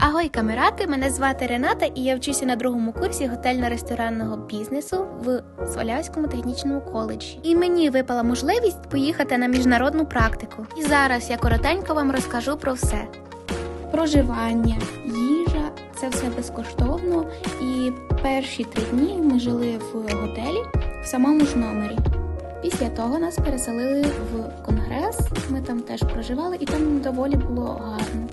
Агой камерати, мене звати Рената, і я вчуся на другому курсі готельно-ресторанного бізнесу в Свалявському технічному коледжі. І мені випала можливість поїхати на міжнародну практику. І зараз я коротенько вам розкажу про все: проживання, їжа це все безкоштовно. І перші три дні ми жили в готелі в самому ж номері. Після того нас переселили в конгрес. Ми там теж проживали, і там доволі було гарно.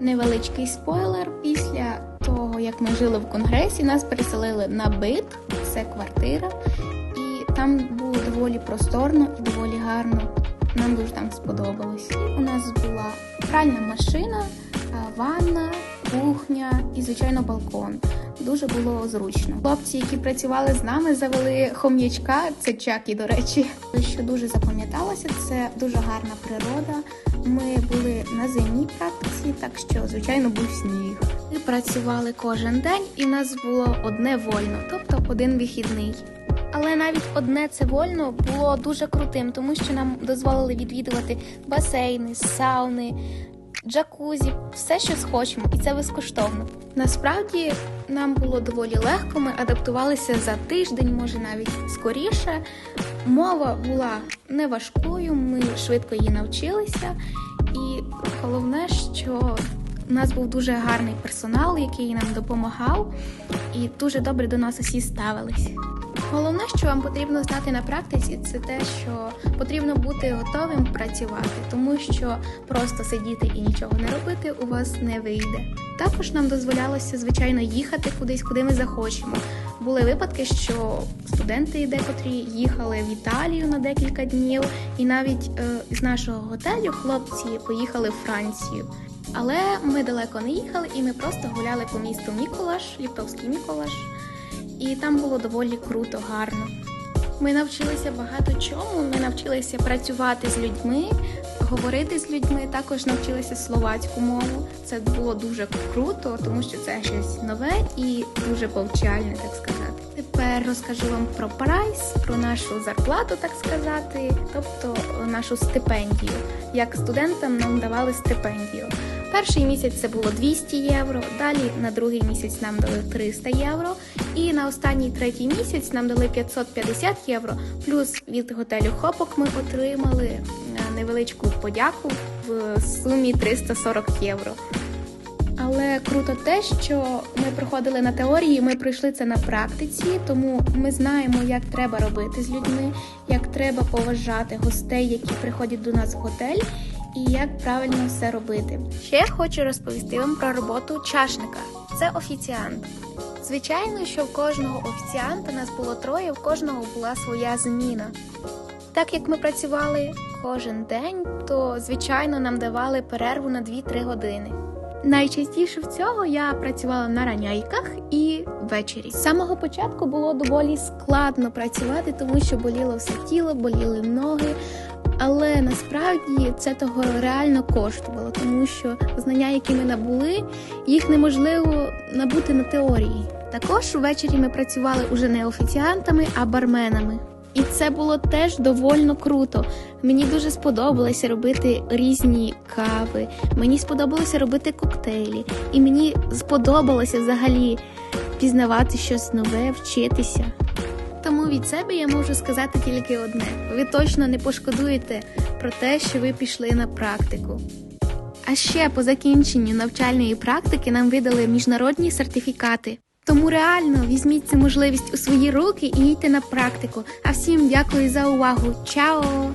Невеличкий спойлер. Після того, як ми жили в конгресі, нас переселили на бит, це квартира, і там було доволі просторно і доволі гарно. Нам дуже там сподобалось. У нас була пральна машина, ванна, кухня і, звичайно, балкон. Дуже було зручно. Хлопці, які працювали з нами, завели хом'ячка. Це Чакі, до речі. Що дуже запам'яталося, це дуже гарна природа. Ми були на зимній практиці, так що, звичайно, був сніг. Ми працювали кожен день, і в нас було одне вольно, тобто один вихідний. Але навіть одне це вольно було дуже крутим, тому що нам дозволили відвідувати басейни, сауни, джакузі, все, що схочемо, і це безкоштовно. Насправді нам було доволі легко. Ми адаптувалися за тиждень, може навіть скоріше. Мова була не важкою, ми швидко її навчилися. І головне, що у нас був дуже гарний персонал, який нам допомагав, і дуже добре до нас усі ставились. Головне, що вам потрібно знати на практиці, це те, що потрібно бути готовим працювати, тому що просто сидіти і нічого не робити у вас не вийде. Також нам дозволялося, звичайно, їхати кудись, куди ми захочемо. Були випадки, що студенти декотрі їхали в Італію на декілька днів, і навіть е, з нашого готелю хлопці поїхали в Францію. Але ми далеко не їхали, і ми просто гуляли по місту Міколаш, Ліптовський Міколаш, і там було доволі круто, гарно. Ми навчилися багато чому. Ми навчилися працювати з людьми, говорити з людьми. Також навчилися словацьку мову. Це було дуже круто, тому що це щось нове і дуже повчальне, так сказати. Тепер розкажу вам про прайс, про нашу зарплату, так сказати, тобто нашу стипендію. Як студентам нам давали стипендію. Перший місяць це було 200 євро, далі на другий місяць нам дали 300 євро, і на останній третій місяць нам дали 550 євро. Плюс від готелю Хопок ми отримали е, невеличку подяку в сумі 340 євро. Але круто те, що ми проходили на теорії, ми пройшли це на практиці, тому ми знаємо, як треба робити з людьми, як треба поважати гостей, які приходять до нас в готель, і як правильно все робити. Ще я хочу розповісти вам про роботу чашника. Це офіціант. Звичайно, що в кожного офіціанта нас було троє, в кожного була своя зміна. Так як ми працювали кожен день, то звичайно нам давали перерву на 2-3 години. Найчастіше в цього я працювала на раняйках і ввечері. З самого початку було доволі складно працювати, тому що боліло все тіло, боліли ноги. Але насправді це того реально коштувало, тому що знання, які ми набули, їх неможливо набути на теорії. Також ввечері ми працювали уже не офіціантами, а барменами. І це було теж довольно круто. Мені дуже сподобалося робити різні кави. Мені сподобалося робити коктейлі, і мені сподобалося взагалі пізнавати щось нове, вчитися. Тому від себе я можу сказати тільки одне: ви точно не пошкодуєте про те, що ви пішли на практику. А ще по закінченню навчальної практики нам видали міжнародні сертифікати. Тому реально візьміть цю можливість у свої руки і йдіть на практику. А всім дякую за увагу. Чао!